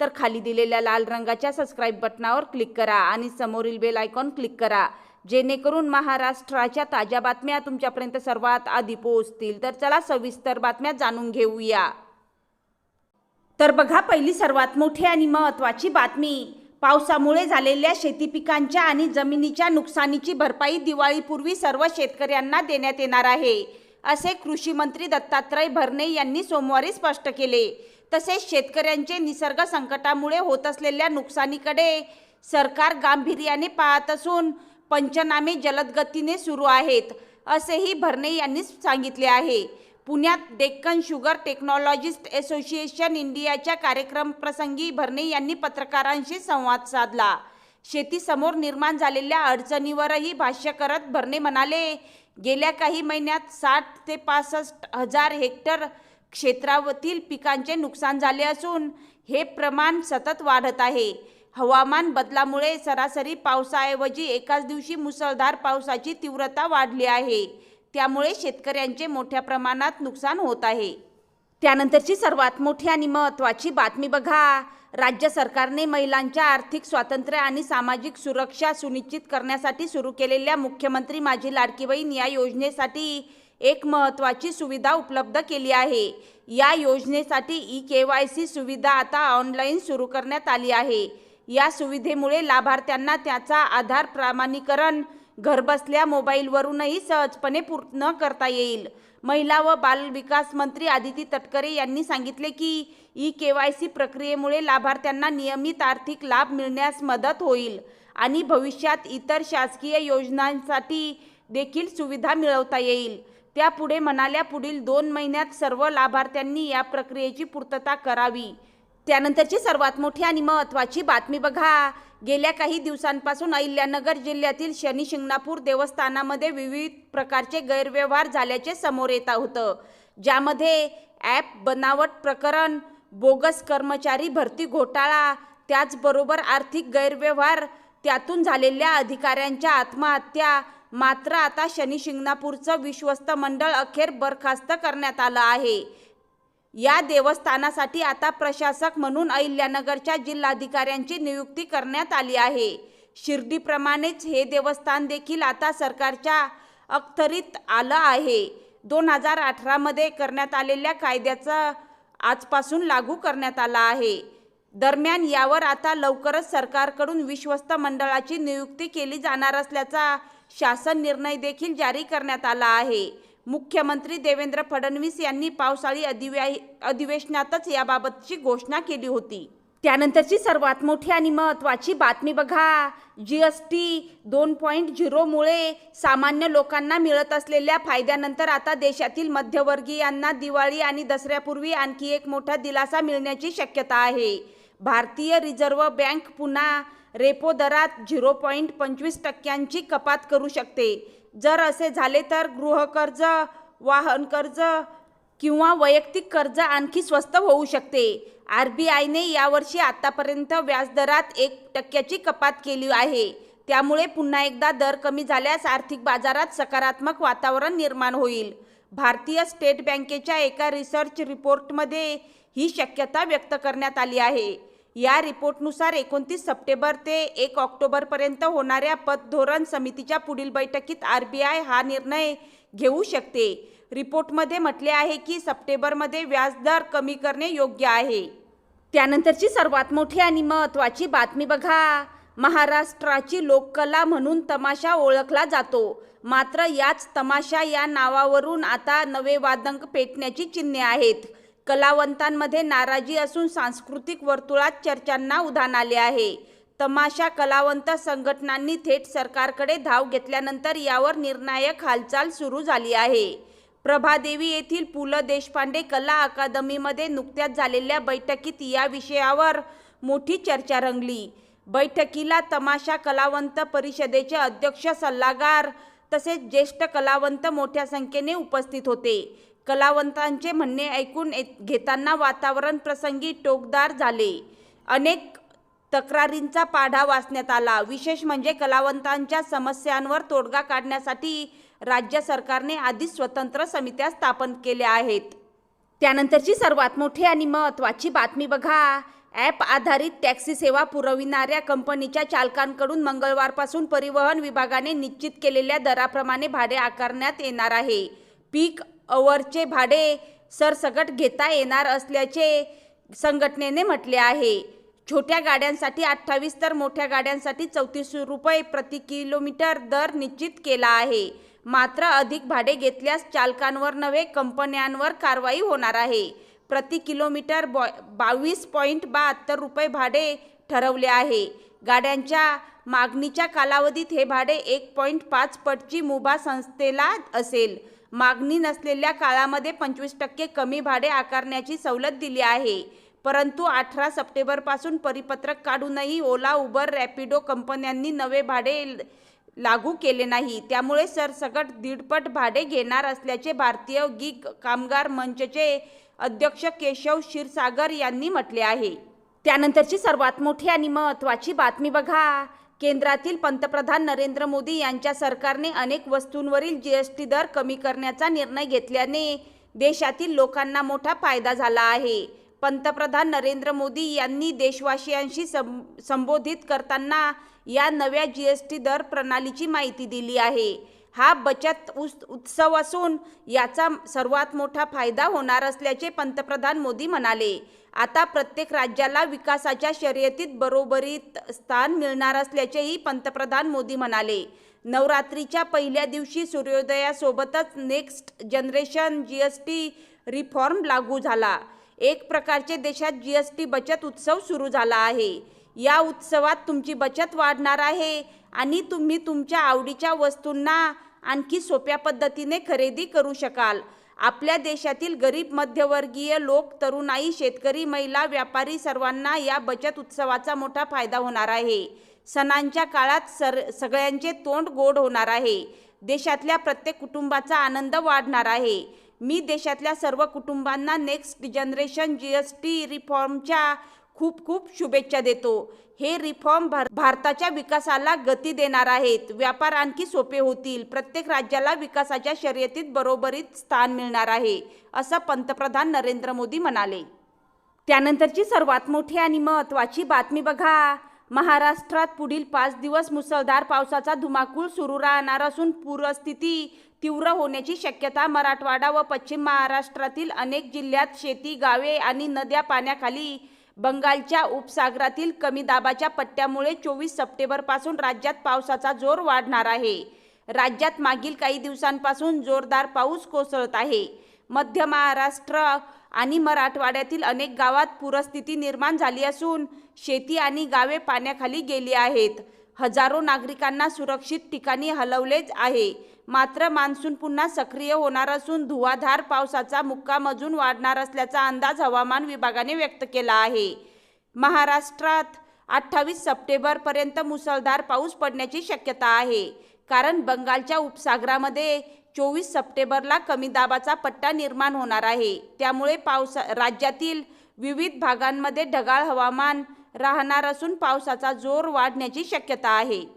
तर खाली दिलेल्या लाल रंगाच्या सबस्क्राईब बटनावर क्लिक करा आणि समोरील बेल आयकॉन क्लिक करा. जेणेकरून महाराष्ट्राच्या ताज्या बातम्या तुमच्यापर्यंत सर्वात आधी पोहोचतील. तर चला सविस्तर बातम्या जाणून घेऊया. तर बघा पहिली सर्वात मोठी आणि महत्त्वाची बातमी. पावसामुळे झालेल्या शेती पिकांच्या आणि जमिनीच्या नुकसानीची भरपाई दिवाळीपूर्वी सर्व शेतकऱ्यांना देण्यात येणार आहे असे कृषी मंत्री दत्तात्रय भरणे यांनी सोमवारी स्पष्ट केले. तसेच शेतकऱ्यांचे निसर्ग संकटामुळे होत असलेल्या नुकसानीकडे सरकार गांभीर्याने पाहत असून पंचनामे जलदगतीने सुरू आहेत असेही भरणे यांनी सांगितले आहे. पुण्यात डेक्कन शुगर टेक्नॉलॉजिस्ट असोसिएशन इंडियाच्या कार्यक्रम प्रसंगी भरणे यांनी पत्रकारांशी संवाद साधला. शेतीसमोर निर्माण झालेल्या अडचणीवरही भाष्य करत भरणे म्हणाले गेल्या काही महिन्यात साठ ते पासष्ट हजार हेक्टर क्षेत्रावरील पिकांचे नुकसान झाले असून हे प्रमाण सतत वाढत आहे. हवामान बदलामुळे सरासरी पावसाऐवजी एकाच दिवशी मुसळधार पावसाची तीव्रता वाढली आहे. त्यामुळे शेतकऱ्यांचे मोठ्या प्रमाणात नुकसान होत आहे. त्यानंतरची सर्वात मोठी आणि महत्त्वाची बातमी बघा. राज्य सरकारने महिलांच्या आर्थिक स्वातंत्र्य आणि सामाजिक सुरक्षा सुनिश्चित करण्यासाठी सुरू केलेल्या मुख्यमंत्री माझी लाडकी बहीण या योजनेसाठी एक महत्त्वाची सुविधा उपलब्ध केली आहे. या योजनेसाठी ई के वाय सी सुविधा आता ऑनलाईन सुरू करण्यात आली आहे. या सुविधेमुळे लाभार्थ्यांना त्याचा आधार प्रमाणीकरण घरबसल्या मोबाईलवरूनही सहजपणे पूर्ण करता येईल. महिला व बाल विकास मंत्री आदिती तटकरे यांनी सांगितले की ई के वाय सी प्रक्रियेमुळे लाभार्थ्यांना नियमित आर्थिक लाभ मिळण्यास मदत होईल आणि भविष्यात इतर शासकीय योजनांसाठी देखील सुविधा मिळवता येईल. त्या पुढे म्हणाल्या पुढील दोन महिन्यात सर्व लाभार्थ्यांनी या प्रक्रियेची पूर्तता करावी. त्यानंतरची सर्वात मोठी आणि महत्त्वाची बातमी बघा. गेल्या काही दिवसांपासून अहिल्यानगर जिल्ह्यातील शनी शिंगणापूर देवस्थानामध्ये विविध प्रकारचे गैरव्यवहार झाल्याचे समोर येत होतं. ज्यामध्ये ॲप बनावट प्रकरण बोगस कर्मचारी भरती घोटाळा त्याचबरोबर आर्थिक गैरव्यवहार त्यातून झालेल्या अधिकाऱ्यांच्या आत्महत्या मात्र आता शनी शिंगणापूरचं विश्वस्त मंडळ अखेर बरखास्त करण्यात आलं आहे. या देवस्थानासाठी आता प्रशासक म्हणून अहिल्यानगरच्या जिल्हाधिकाऱ्यांची नियुक्ती करण्यात आली आहे. शिर्डीप्रमाणेच हे देवस्थान देखील आता सरकारच्या अखतरीत आलं आहे. दोन हजार अठरामध्ये करण्यात आलेल्या कायद्याचा आजपासून लागू करण्यात आला आहे. दरम्यान यावर आता लवकरच सरकारकडून विश्वस्त मंडळाची नियुक्ती केली जाणार असल्याचा शासन निर्णय देखील जारी करण्यात आला आहे. मुख्यमंत्री देवेंद्र फडणवीस यांनी पावसाळी अधिव्या अधिवेशनातच याबाबतची घोषणा केली होती. त्यानंतरची सर्वात मोठी आणि महत्त्वाची बातमी बघा. जी एस टी दोन पॉईंट झिरोमुळे सामान्य लोकांना मिळत असलेल्या फायद्यानंतर आता देशातील मध्यवर्गीयांना दिवाळी आणि दसऱ्यापूर्वी आणखी एक मोठा दिलासा मिळण्याची शक्यता आहे. भारतीय रिझर्व्ह बँक पुन्हा रेपो दरात झिरो पॉईंट पंचवीस टक्क्यांची कपात करू शकते. जर असे झाले तर गृहकर्ज वाहन कर्ज किंवा वैयक्तिक कर्ज आणखी स्वस्त होऊ शकते. आर बी आयने यावर्षी आतापर्यंत व्याजदरात एक टक्क्याची कपात केली आहे. त्यामुळे पुन्हा एकदा दर कमी झाल्यास आर्थिक बाजारात सकारात्मक वातावरण निर्माण होईल. भारतीय स्टेट बँकेच्या एका रिसर्च रिपोर्टमध्ये ही शक्यता व्यक्त करण्यात आली आहे. या रिपोर्टनुसार एकोणतीस सप्टेंबर ते एक ऑक्टोबरपर्यंत होणाऱ्या पतधोरण समितीच्या पुढील बैठकीत आर बी आय हा निर्णय घेऊ शकते. रिपोर्टमध्ये म्हटले आहे की सप्टेंबरमध्ये व्याजदर कमी करणे योग्य आहे. त्यानंतरची सर्वात मोठी आणि महत्त्वाची बातमी बघा. महाराष्ट्राची लोककला म्हणून तमाशा ओळखला जातो. मात्र याच तमाशा या नावावरून आता नवे वादंक पेटण्याची चिन्हे आहेत. कलावंतांमध्ये नाराजी असून सांस्कृतिक वर्तुळात चर्चांना उधाण आले आहे. तमाशा कलावंत संघटनांनी थेट सरकारकडे धाव घेतल्यानंतर यावर निर्णायक हालचाल सुरू झाली आहे. प्रभादेवी येथील पु ल देशपांडे कला अकादमीमध्ये नुकत्याच झालेल्या बैठकीत या विषयावर मोठी चर्चा रंगली. बैठकीला तमाशा कलावंत परिषदेचे अध्यक्ष सल्लागार तसेच ज्येष्ठ कलावंत मोठ्या संख्येने उपस्थित होते. कलावंतांचे म्हणणे ऐकून येत- घेताना वातावरण प्रसंगी टोकदार झाले. अनेक तक्रारींचा पाढा वाचण्यात आला. विशेष म्हणजे कलावंतांच्या समस्यांवर तोडगा काढण्यासाठी राज्य सरकारने आधीच स्वतंत्र समित्या स्थापन केल्या आहेत. त्यानंतरची सर्वात मोठी आणि महत्त्वाची बातमी बघा. ॲप आधारित टॅक्सी सेवा पुरविणाऱ्या कंपनीच्या चालकांकडून मंगळवारपासून परिवहन विभागाने निश्चित केलेल्या दराप्रमाणे भाडे आकारण्यात येणार आहे. पीक अवरचे भाडे सरसकट घेता येणार असल्याचे संघटनेने म्हटले आहे. छोट्या गाड्यांसाठी अठ्ठावीस तर मोठ्या गाड्यांसाठी चौतीस रुपये प्रति किलोमीटर दर निश्चित केला आहे. मात्र अधिक भाडे घेतल्यास चालकांवर नव्हे कंपन्यांवर कारवाई होणार आहे. प्रति किलोमीटर बॉ बावीस पॉईंट बहात्तर रुपये भाडे ठरवले आहे. गाड्यांच्या मागणीच्या कालावधीत हे भाडे एक पॉईंट पाच पटची मुभा संस्थेला असेल. मागणी नसलेल्या काळामध्ये पंचवीस टक्के कमी भाडे आकारण्याची सवलत दिली आहे. परंतु अठरा सप्टेंबरपासून परिपत्रक काढूनही ओला उबर रॅपिडो कंपन्यांनी नवे भाडे लागू केले नाही. त्यामुळे सरसकट दीडपट भाडे घेणार असल्याचे भारतीय गिग कामगार मंचचे अध्यक्ष केशव क्षीरसागर यांनी म्हटले आहे. त्यानंतरची सर्वात मोठी आणि महत्त्वाची बातमी बघा. केंद्रातील पंतप्रधान नरेंद्र मोदी यांच्या सरकारने अनेक वस्तूंवरील जी एस टी दर कमी करण्याचा निर्णय घेतल्याने देशातील लोकांना मोठा फायदा झाला आहे. पंतप्रधान नरेंद्र मोदी यांनी देशवासियांशी सं संबोधित करताना या नव्या जी एस टी दर प्रणालीची माहिती दिली आहे. हा बचत उस उत्सव असून याचा सर्वात मोठा फायदा होणार असल्याचे पंतप्रधान मोदी म्हणाले. आता प्रत्येक राज्याला विकासाच्या शर्यतीत बरोबरीत स्थान मिळणार असल्याचेही पंतप्रधान मोदी म्हणाले. नवरात्रीच्या पहिल्या दिवशी सूर्योदयासोबतच next generation G S T reform लागू झाला. एक प्रकारचे देशात जी एस टी बचत उत्सव सुरू झाला आहे. या उत्सवात तुमची बचत वाढणार आहे. आणि तुम्ही तुमच्या आवडीच्या वस्तूंना आणखी सोप्या पद्धतीने खरेदी करू शकाल. आपल्या देशातील गरीब मध्यवर्गीय लोक तरुणाई शेतकरी महिला व्यापारी सर्वांना या बचत उत्सवाचा मोठा फायदा होणार आहे. सणांच्या काळात सर सगळ्यांचे तोंड गोड होणार आहे. देशातल्या प्रत्येक कुटुंबाचा आनंद वाढणार आहे. मी देशातल्या सर्व कुटुंबांना next generation G S T रिफॉर्मच्या खूप खूप शुभेच्छा देतो. हे रिफॉर्म भार भारताच्या विकासाला गती देणार आहेत. व्यापार आणखी सोपे होतील. प्रत्येक राज्याला विकासाच्या शर्यतीत बरोबरीत स्थान मिळणार आहे असं पंतप्रधान नरेंद्र मोदी म्हणाले. त्यानंतरची सर्वात मोठी आणि महत्त्वाची बातमी बघा. महाराष्ट्रात पुढील पाच दिवस मुसळधार पावसाचा धुमाकूळ सुरू राहणार असून पूरस्थिती तीव्र होण्याची शक्यता मराठवाडा व पश्चिम महाराष्ट्रातील अनेक जिल्ह्यात शेती गावे आणि नद्या पाण्याखाली बंगालच्या उपसागरातील कमी दाबाच्या पट्ट्यामुळे चोवीस सप्टेंबरपासून राज्यात पावसाचा जोर वाढणार आहे. राज्यात मागील काही दिवसांपासून जोरदार पाऊस कोसळत आहे. मध्य महाराष्ट्र आणि मराठवाड्यातील अनेक गावात पूरस्थिती निर्माण झाली असून शेती आणि गावे पाण्याखाली गेली आहेत. हजारो नागरिकांना सुरक्षित ठिकाणी हलवलेच आहे. मात्र मान्सून पुन्हा सक्रिय होणार असून धुवाधार पावसाचा मुक्काम अजून वाढणार असल्याचा अंदाज हवामान विभागाने व्यक्त केला आहे. महाराष्ट्रात अठ्ठावीस सप्टेंबरपर्यंत मुसळधार पाऊस पडण्याची शक्यता आहे. कारण बंगालच्या उपसागरामध्ये चोवीस सप्टेंबरला कमी दाबाचा पट्टा निर्माण होणार आहे. त्यामुळे पावसा राज्यातील विविध भागांमध्ये ढगाळ हवामान राहणार असून पावसाचा जोर वाढण्याची शक्यता आहे.